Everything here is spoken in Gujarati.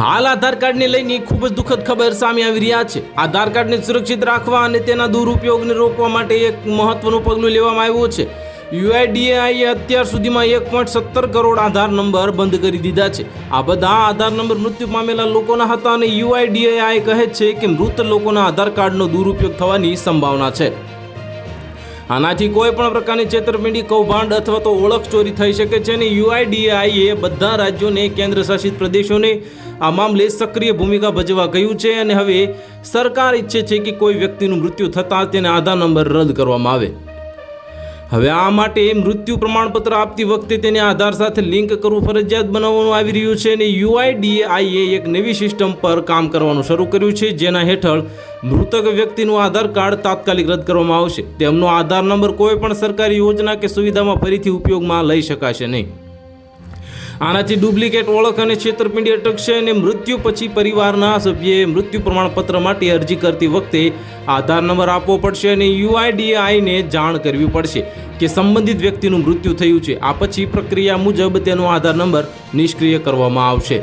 હાલ આધાર કાર્ડને લઈને ખૂબ જ દુઃખદ ખબર સામે આવી રહ્યા છે. આધાર કાર્ડને સુરક્ષિત રાખવા અને તેના દુરુપયોગને રોકવા માટે એક મહત્વનું પગલું લેવામાં આવ્યું છે. યુઆઈડીએઆઈએ અત્યાર સુધીમાં એક પોઈન્ટ સત્તર કરોડ આધાર નંબર બંધ કરી દીધા છે. આ બધા આધાર નંબર મૃત્યુ પામેલા લોકોના હતા અને યુઆઈડીએઆઈ કહે છે કે મૃત લોકોના આધાર કાર્ડનો દુરુપયોગ થવાની સંભાવના છે. આનાથી કોઈ પણ પ્રકારની છેતરપિંડી, કૌભાંડ અથવા તો ઓળખ ચોરી થઈ શકે છે અને યુઆઈડીએઆઈએ બધા રાજ્યોને કેન્દ્ર શાસિત પ્રદેશોને આ મામલે સક્રિય ભૂમિકા ભજવા કહ્યું છે અને હવે સરકાર ઈચ્છે છે કે કોઈ વ્યક્તિનું મૃત્યુ થતાં તેને આધાર નંબર રદ કરવામાં આવે. હવે આ માટે મૃત્યુ પ્રમાણપત્ર આપતી વખતે તેને આધાર સાથે લિંક કરવું ફરજિયાત બનાવવાનું આવી રહ્યું છે અને યુઆઈડીઆઈએ એક નવી સિસ્ટમ પર કામ કરવાનું શરૂ કર્યું છે, જેના હેઠળ મૃતક વ્યક્તિનું આધાર કાર્ડ તાત્કાલિક રદ કરવામાં આવશે. તેમનો આધાર નંબર કોઈ પણ સરકારી યોજના કે સુવિધામાં ફરીથી ઉપયોગમાં લઈ શકાશે નહીં. આનાથી ડુપ્લિકેટ ઓળખ અને છેતરપિંડી અટકશે અને મૃત્યુ પછી પરિવારના સભ્યે મૃત્યુ પ્રમાણપત્ર માટે અરજી કરતી વખતે આધાર નંબર આપવો પડશે અને યુઆઈડીઆઈને જાણ કરવી પડશે કે સંબંધિત વ્યક્તિનું મૃત્યુ થયું છે. આ પછી પ્રક્રિયા મુજબ તેનો આધાર નંબર નિષ્ક્રિય કરવામાં આવશે.